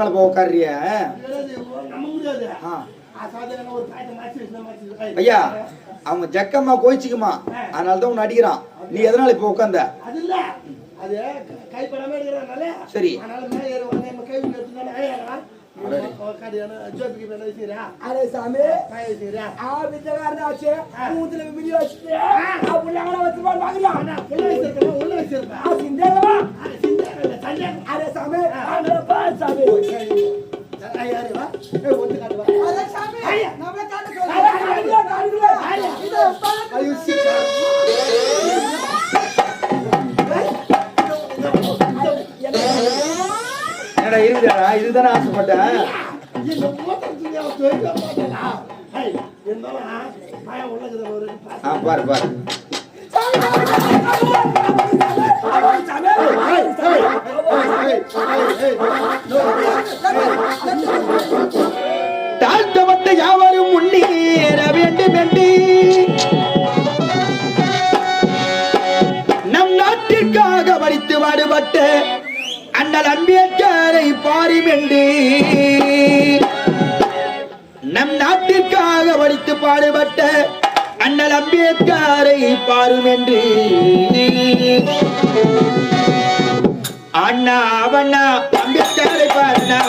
மேல போய் ஐயா அவங்க ஜக்கம்மா கோயிச்சுக்குமா அதனாலதான் உன்னை அடிக்கிறான். நீ எதனால இப்ப உட்காந்த சரி. அரே சாமி. ஆ. வித்தகாரதாச்சு மூத்துல வீடியோ வச்சுட்டு பிள்ளைங்கள வச்சு பாக்கலாம் ஆ பாரு பாரு. தாழ்த்தவத்தை யாவரும் வேண்டும் என்று. நம் நாட்டிற்காக வரித்து வாடுபட்ட அண்ணல் அம்பேத்கரை பாரும் என்று. நம் நாட்டிற்காக வடித்து பாடுபட்ட அண்ணல் அம்பேத்காரை பாரும் என்று. அண்ணா அவண்ணா அம்பேத்காரை பாருண்ணா.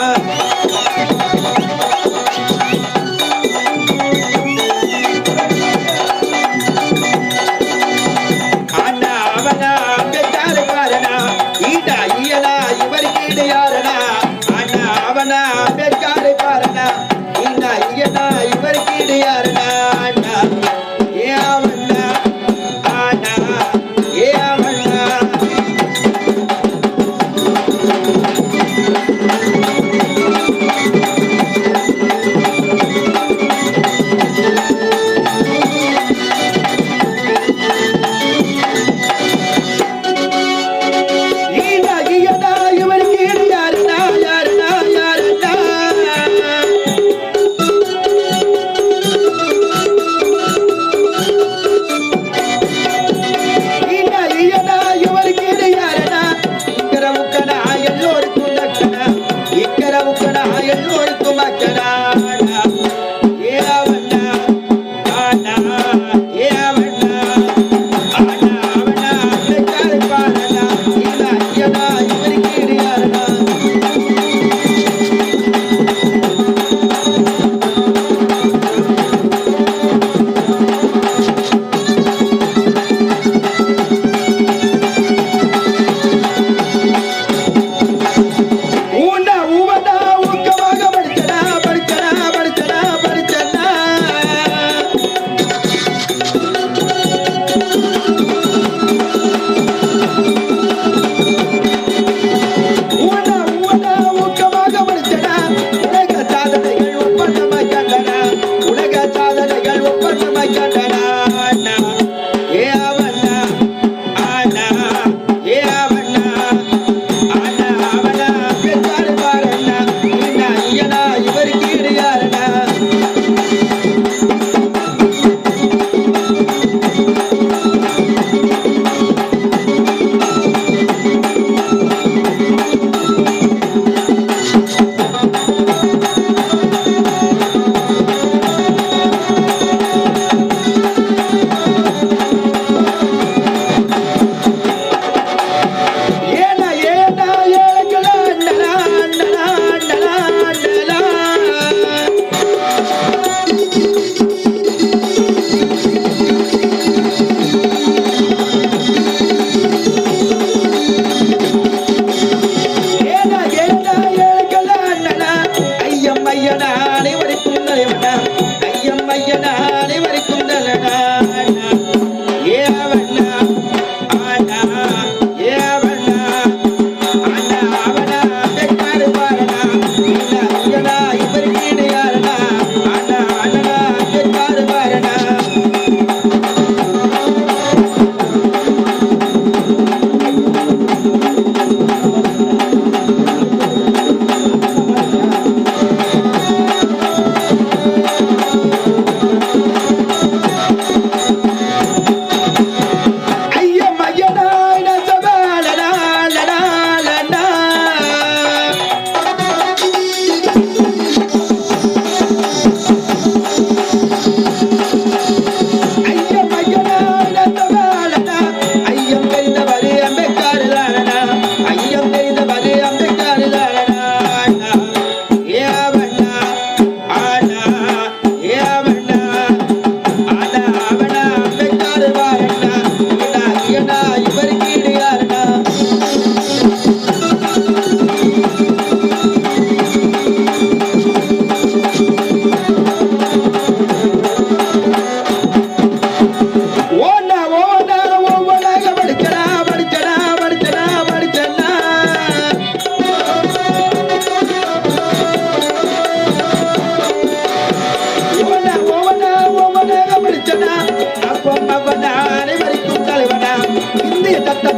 Yeah.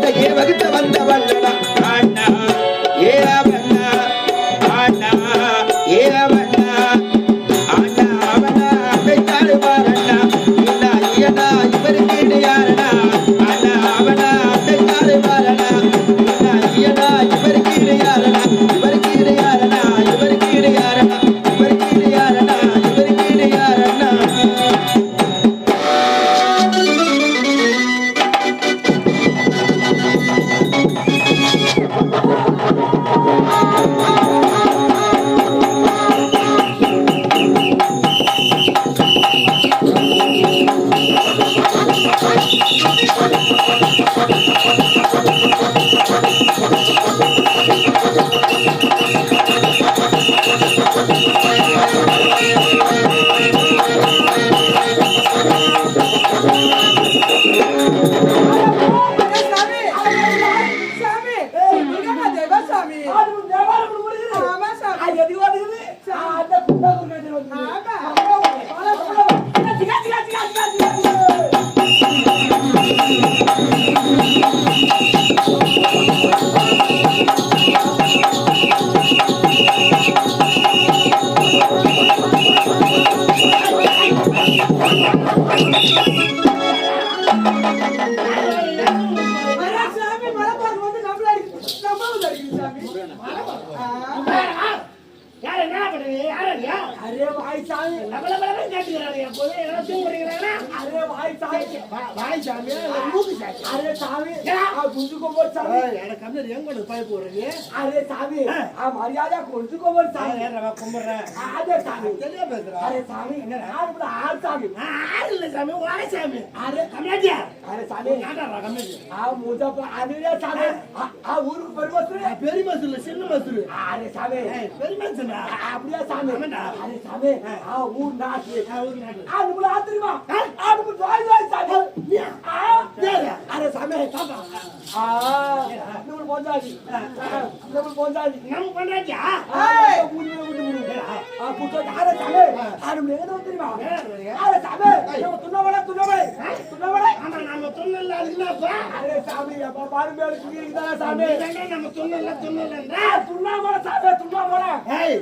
சாமி. மரியாதை குஞ்சுக்கோவர் சாமி. கும்பிடுறேன். அதே சாமி. தெளிவா பேசுறா? அரே சாமி ஆறு கூட ஆறு சாமி. ஆறு இல்ல சாமி வாய் சாமி. அரே கம்மியாட்டியா அரே சாமி. ஆ முஜப்பா அனிலே சாமி. ஆ, ஆ பெரிய மசூல் சின்ன மசூல் அரே சாமி. பெரிய மனுஷனா அப்படியே சாமி. அரே சாமி. ஆ. ஊர் நாட்டு. ஆ நம்மள ஆத்திரமா? ஆ. நம்ம வாய் வாய் சாமி? அரே சாமி. ஆ. நம்ம போஞ்சாதி. நம்ம போஞ்சாதி. நம்ம பண்ணாச்சா ஏய் ஊரு ஊரு ஆ புத்தோ அரே சாமி ஆ நம்ம எங்க தெரியுமா அரே சாமி நம்ம துண்ணவள துண்ணவள துண்ணவள ஆமா நம்ம துண்ணல அதுக்குனாப்பா அரே சாமி அப்பா பாரு மேல குடிக்கிறதா சாமி நம்ம துண்ணல துண்ணலன்றா ஆ துண்ணாமல சாமி துண்ணாமல ஏய்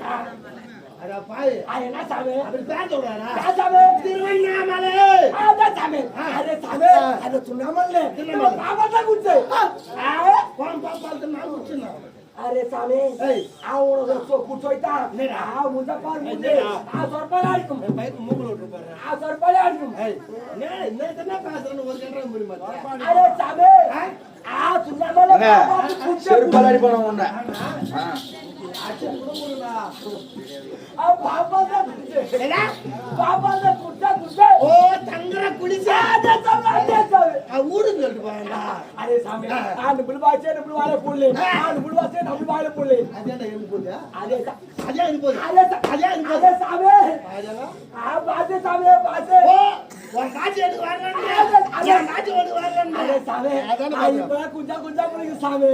அட பாய் ஆ என்ன சாமி அப்படி பேச விடாரா ஆ சாமி திருவண்ணாமலை அதான் சாமி அரே சாமி அது துண்ணாமல நம்ம பாபா தான் குடிச்சே ஆ போன் பாப்பாக்கு நான் குடிச்சுனா अरे सामे आओ ना तो कुचोइता आओ मुझे पर मुझे आ सर पर आड़ तुम भाई तुम मुगल उठ पर आओ सर पर आड़ तुम नहीं नहीं तो ना पास रहने और जनरल मुरी मत अरे सामे आ तुझे मतलब कुछ सर पर आड़ बनाऊंगा हां ஓ தங்குற குளிச்சா ஊரு சொல்லிட்டு போறா அதே சாமி ஆண்டு புல்வாச்சே நம்ம வாழ புள்ளி. ஆண்டு புல்வாச்சே நம்ம வாழ புள்ளி. அதே எனக்கு போதா அதே அதே எனக்கு போதா அதே அதே எனக்கு அதே குஞ்சா குஞ்சா புளிக்கு சாமி.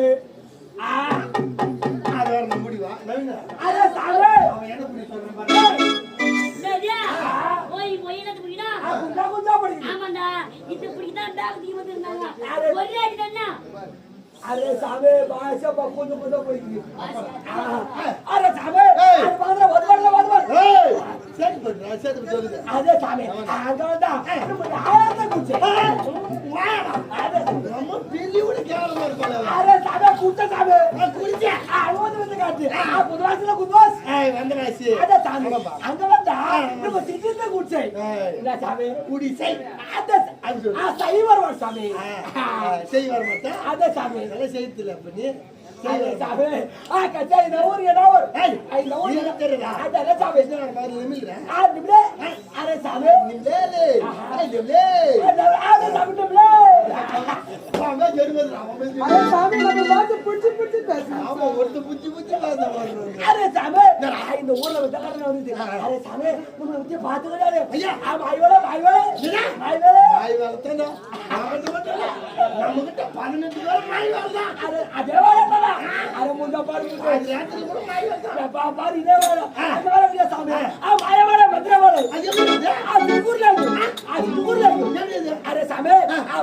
ஆ. அவன் என்ன பண்ணி சொல்றான் பாரு போய் போய் என்ன புடிக்கா குஞ்சா குஞ்சா புடிக்கா ஆமாடா இந்த புடிக்கா டாக் தீ வந்திருந்தாங்க ஒரே அடி தானா அரே சாமே பாஷா பா கொஞ்சம் கொஞ்சம் அங்க வந்தா நம்ம ஆயத்தை குச்சே நம்ம பெரியவனு கேவலமா இருக்கும் அரே சாபே. குட்ட சாபே குடிச்சே அவன் வந்து காத்து ஆ. புதுராசில குதுவாஸ் ஏய் வந்தராசி அத சாமி. அங்க வந்தா நம்ம திட்டிட்டு குடிச்சே. இந்த சாபே. குடிச்சே அத ஆ சரி வருவான் Ada sabe? Nimlele. Ada nimle. Ada ada sabe nimle. வாங்க ஜெருமது ராமமே. அட சாமி நம்ம பாத்து புடிச்சு புடிச்சு பேசுறோம். ஆமா ஒருத்த புடிச்சு புடிச்சு பேசுறோம். அட சாமி நான் இந்த ஊர்ல வந்து கடன வந்து அட சாமி நம்ம வந்து பாத்து கடல. ஐயா ஆமா ஐயோட ஐயோட. என்ன? ஐயோட. ஐ வரதனா. நமக்கு பாரு அரே சாமி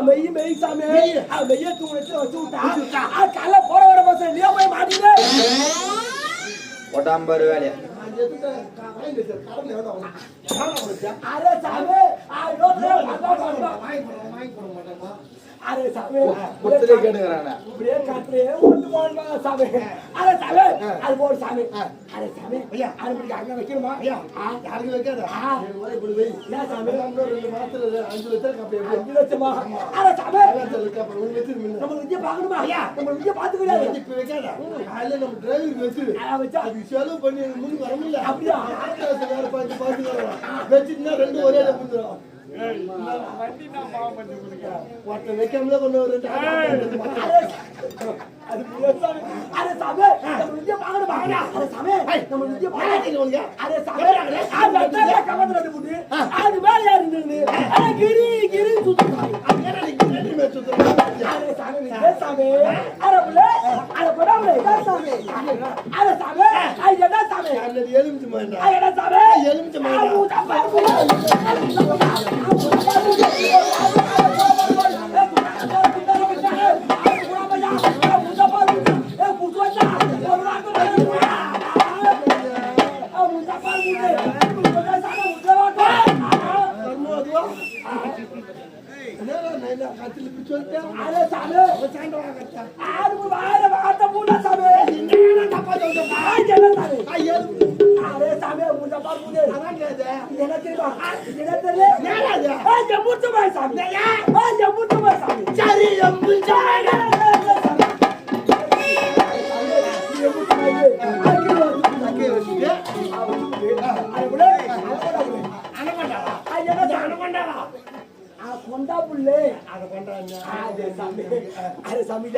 மெய் மெய் சாமி. மெய்ய தூணத்துல வச்சு விட்டா கல போற வர பசங்க நீ போய் மாட்டிடு ஒட்டாம்பரு வேலையா. அரே சாமி வாங்கி போடுவோம் வாங்கி போட மாட்டேமா அரே சாமி ஒருத்தரே கேட்டுக்கிறாங்க இப்படியே காத்துலயே ஒன்று போடு சாமி அரே சாமி ஐயா. அனுப்பிட்டு அங்கே வைக்கணுமா? ஐயா ரெண்டு நம்ம விஜய பார்க்கணுமா? ஐயா நம்ம விஜய பார்த்துக்கிறாரு இப்போ பண்ணி முன்னு வர முடியல. அப்படியா? பார்த்து ஒரே ஒருத்த வைக்காமல கொண்டு வருது அரே சாமி? நம்ம விஜய பாக்கணும் பாக்கடா அரே சாமி நம்ம விஜய பாக்கணும் அரே சாமி. அரே அது எலுமிச்சு மாண்டா எலுமிச்சு மாண்டா புள்ளே. அதை கொண்டாங்க. அரே சாமி. அரே சாமி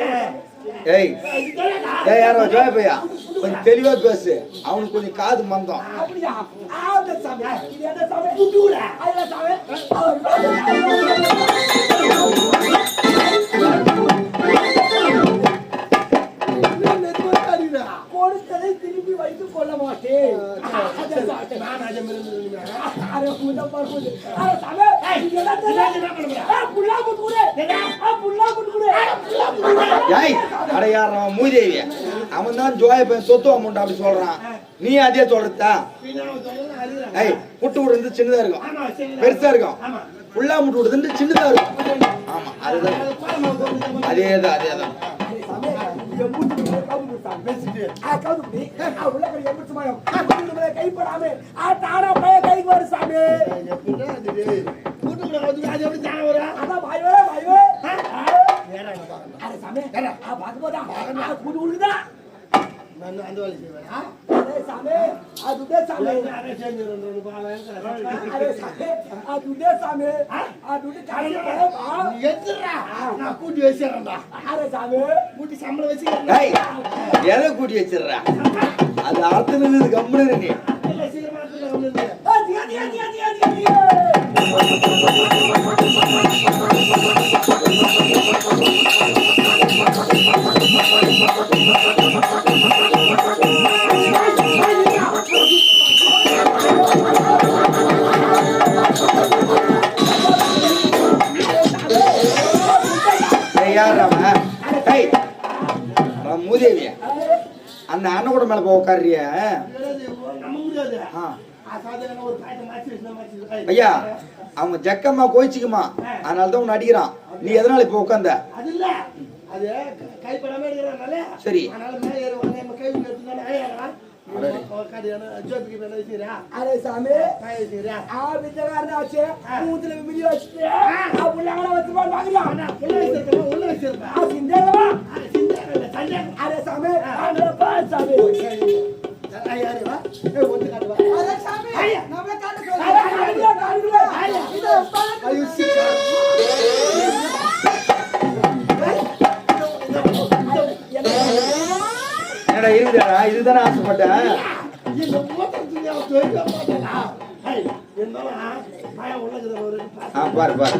ஏய்? ஏய். யாரோ ஜோய பையா? கொஞ்சம் தெளிவா பேசு. அவனுக்கு கொஞ்சம் காது மந்தம். அப்படியா? ஆந்த சாமி. இது என்ன சாமி? புட்டுடா ஐயா சாமி. புல்லா புட்டு குடு. ஏய் அடையாடுறவன் மூதேவி அவன் தான் ஜோய சொத்து அமௌண்ட் அப்படி சொல்றான். நீ அதே சொல்றதா. ஏய் புட்டு விடுறது சின்னதா இருக்கும். பெருசா இருக்கும். ஆமா. புல்லா முட்டு விடுறது சின்னதா இருக்கும். ஆமா அதுதான். அது. அதேதான் அதேதான் சாமி பேசிட்டு. ஆ உள்ள கை எம்புட்டு மாயம் புட்டு மேல கை போடாம ஆ தானா பைய கைக்கு சாமி? வீட்டுக்குள்ள வந்து அது எப்படி தானே வரும்? அதான் பயோ பயோ சாமி. போதா குடுதா நான் அந்த வேலையை செய்வேன். ஆ? அரே சாமி சாமி அதை சாமி ஆ சாமி ஆ சாமி ஆ நீ எதுக்குடா? நான் கூட்டி வச்சிடறேன்டா. அரே சாமி கூட்டி சம்பளம் வச்சுக்கிறேன். ஏய் எதை அந்த அண்ணன் கூட மேல போய் ஐயா அவங்க ஜக்கம்மா கோயிச்சுக்குமா அதனால தான் உன்னை அடிக்கிறான். நீ எதனால இப்ப உட்காந்த அது இல்ல அது க- கைப்படாம எடுக்கிறனால சரி. அரே சாமி ஆ. வித்தகாரனாச்சு மூத்துல மிதி வச்சுட்டு ஆ புள்ளங்கள வச்சு பாக்கலாம் உள்ள வச்சிருக்கேன். உள்ள சிந்தேவா சிந்தை சண்டை அரே சாமி ஒன்று அரே ஐயா. இது ஐயோ சீக்கிரம் என்னடா இருக்குதாடா இதுதானே ஆசைப்பட்டேன் பாரு பாரு.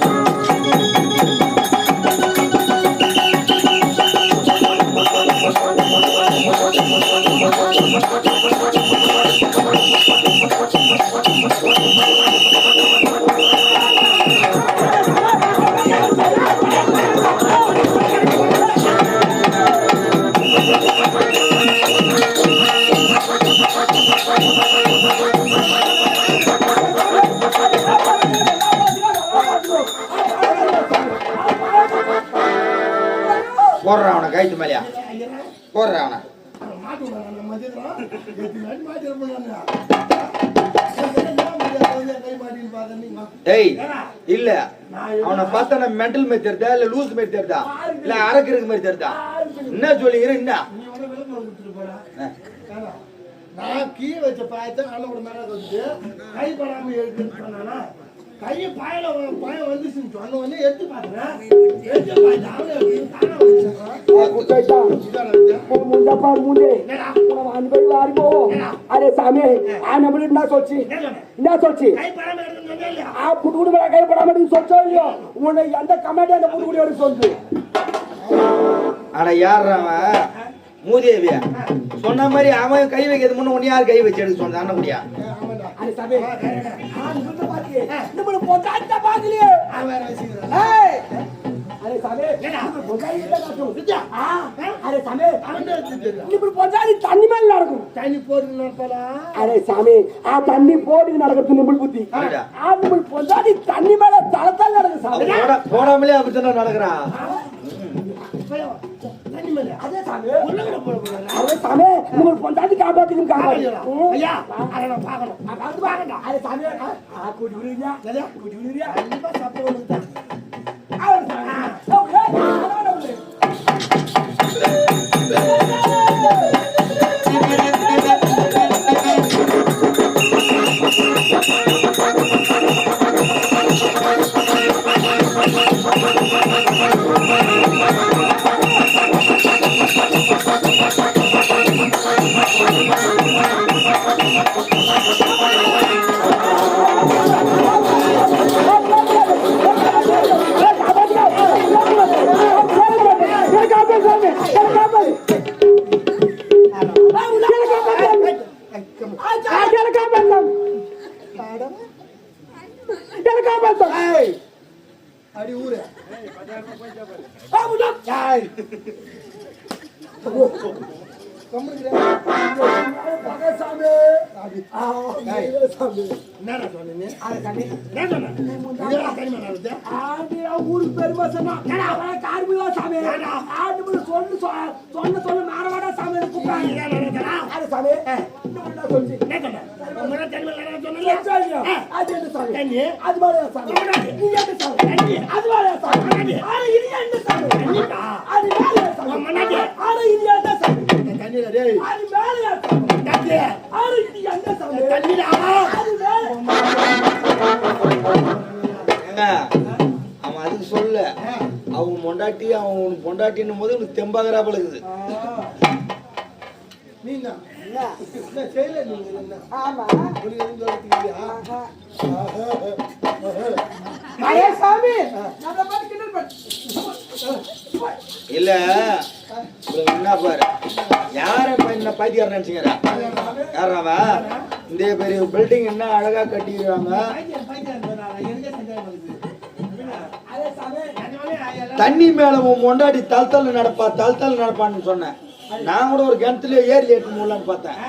போடுறான் அவனை கைத்து மேலையா? போடுறான் அவனை மாட்டு நம்ம மதியம் எட்டு நாள் மாட்டிருப்போம் கை மாட்டின்னு பார்த்தேன் நீங்க ஏய் இல்ல. அவனை பார்த்தா மென்டல் மாதிரி தெரிதா இல்ல லூஸ் மாதிரி தெரிதா இல்ல அரக்கிறதுக்கு மாதிரி தெரிதா என்ன சொல்லிக்கிற என்ன. நான் கீழே வச்ச பாயத்தை அண்ணன் மேல வந்து கை படாம எடுத்துன்னு சொன்னானா கையை பாயில பாயம் வந்துச்சுன்னு சொன்ன உடனே எடுத்து பார்த்தேன் எடுத்து அரே சாமி ஆ நம்மளுக்கு என்ன என்ன சொல்ச்சு ஆ புட்டுக்குடி மேல கை படாம சொல்ச்சோ இல்லையோ? உன்னை எந்த கமாண்டி அந்த புட்டுக்குடி வரை சொல்லு. ஆனா யார் அவன்? மூதேவியா? சொன்ன மாதிரி அவன் கை வைக்கிறது முன்ன உன் யார் கை வச்சு எடுக்க சொன்னான்? முடியா? ஆ, கரெக்டா. ஆ நிமிர்ந்து பாத்தியே. நம்மள பொண்டாட்ட பாக்கலையே. வேற வச்சுக்கிறான். ஏய். அரே சாமி? நம்ம வித்யா. ஆ. அரே சாமி. இப்படி பொண்டாட்டி தண்ணி மேல நடக்கும். தண்ணி நடப்பலாம். அரே சாமி. ஆ தண்ணி போட்டு நடக்கிறது நிமிழ் புத்தி. ஆ நிமிழ் பொண்டாட்டி தண்ணி மேல தளத்தால் நடக்கும் சாமி. போட போடாமலே அப்படித்தானே நடக்கிறான். மேல. அதே சாமி உள்ள கூட போட கூடாது. அரே சாமி நிமிழ் பொண்டாட்டி காப்பாத்திக்கலாம். காப்பாத்திக்கலாம் ஐயா, அதை நான் பார்க்கணும். நான் பார்த்து பாக்கண்டா அரே சாமி ஆ, கூட்டி விடுறியா என்னது? கூட்டி விடுறியா கண்டிப்பா சப்ப தான். அவர் சாமி ஓ, ஏய். ஊருக்கு பெருமை சொன்னா கார்மிகா சாமி முழு சொல்லு சொன்ன சொல்ல மாறவாடா சாமி கூப்பிடாங்க சாமி சொன்னேன்ல? அது என்ன சாமி? அது மாதிரி சாமி நீ என்ன சாமி அது மாதிரி சாமி இது என்ன சாமி. அது மேல சாமி. ஆனா இது என்ன சாமி அது மேல சாமி அவன் அதுக்கு சொல்ல. அவன் பொண்டாட்டி அவன் பொண்டாட்டின்னும் போது உனக்கு தெம்பாகிறா பழகுது நீ என்ன? என்ன செய்யல நீங்க என்ன? ஆமா உனக்கு எதுவும் சொல்றதுக்கு அரே சாமி. நம்ம பாத்து கிண்டல் பண்ணு. இல்ல இவன் என்ன பாரு. யார என்ன பைத்தியார் நினைச்சுக்கிறா? யாராவா இந்த பெரிய பில்டிங் என்ன அழகா கட்டிக்கிறாங்க தண்ணி மேல உன் பொண்டாட்டி தல் தல் நடப்பா தல் தல் நடப்பான்னு சொன்னேன். நான் கூட ஒரு கிணத்துல ஏறி ஏற்று மூடலான்னு பார்த்தேன்.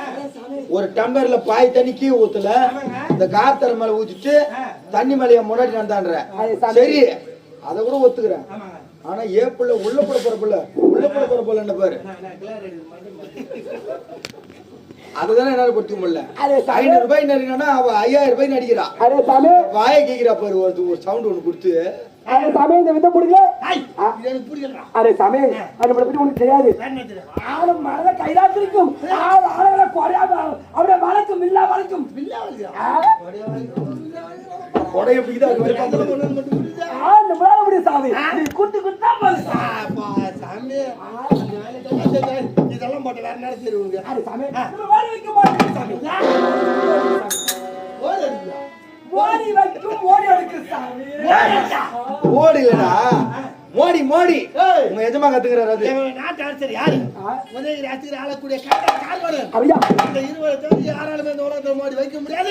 ஒரு டம்ளர்ல பாய் தண்ணி கீ ஊத்துல இந்த கார்த்தரை மேல ஊத்திட்டு தண்ணி மேல என் முன்னாடி நடந்தான்ற. சரி அதை கூட ஒத்துக்கிறேன். ஆனா ஏ புள்ள உள்ள போட போற புள்ள உள்ள போட போற புள்ள என்ன பாரு? அதுதானே என்னால கொடுக்க முடியல. ஐநூறு ரூபாய் நடிக்கணும்னா அவ ஐயாயிரம் ரூபாய் நடிக்கிறா. வாயை கேக்குறா பாரு ஒரு ஒரு சவுண்ட் ஒண்ணு கொடுத்து. அரே சாமி இந்த வித்த புடிக்கல? எனக்கு பிடிக்கலடா. அரே சாமி அது பத்தி உனக்கு தெரியாது? ஆளு மழை கைதாத்திருக்கும் ஆள் ஆளுகளை குறையாம அப்படியே வளர்க்கும் இல்ல வளர்க்கும் பில்லா வருது. கொடைய பிடிக்குதா அது வரைக்கும் அந்த- ஒண்ணு மட்டும் புரியுதா? இந்த முறை முடியும் சாமி குத்து குத்தா சாமி. அந்த செஞ்சா, இதெல்லாம் போட்டு வேற நேரம் தெரியும் அரே சாமி. வாரி வைக்க மாட்டோம் சாமி? ஓடி வைக்கும் ஓடி எடுக்கு சாமி. ஓடி இல்லடா மோடி மோடி. உங்க எஜமா கத்துக்கிறாரு அது. நாட்டு அரசர் யாரு உதயகிரி அரசுக்கு ஆளக்கூடிய இந்த இருபது தவிர யாராலுமே இந்த உலகத்தை மோடி வைக்க முடியாது.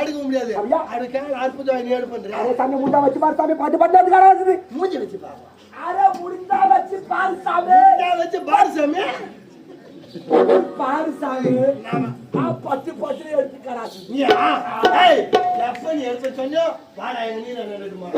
எடுக்க முடியாது? அதுக்காக அற்புதம் எடுப்பேன் அரே சாமி முண்டா வச்சு பாரு சாமி. பாட்டு பாட்டு காராசுது மூஞ்சி வச்சு பாப்பா அரே முடிந்தா வச்சு பாரு சாமி. வச்சு பாரு சாமி. பாரு சாமி பத்து பத்து எடுத்து கராசு நீ ஆ, ஏய், எப்ப நீ எடுத்து சொன்னியோ வாடா எங்க நீர் நின்றுமா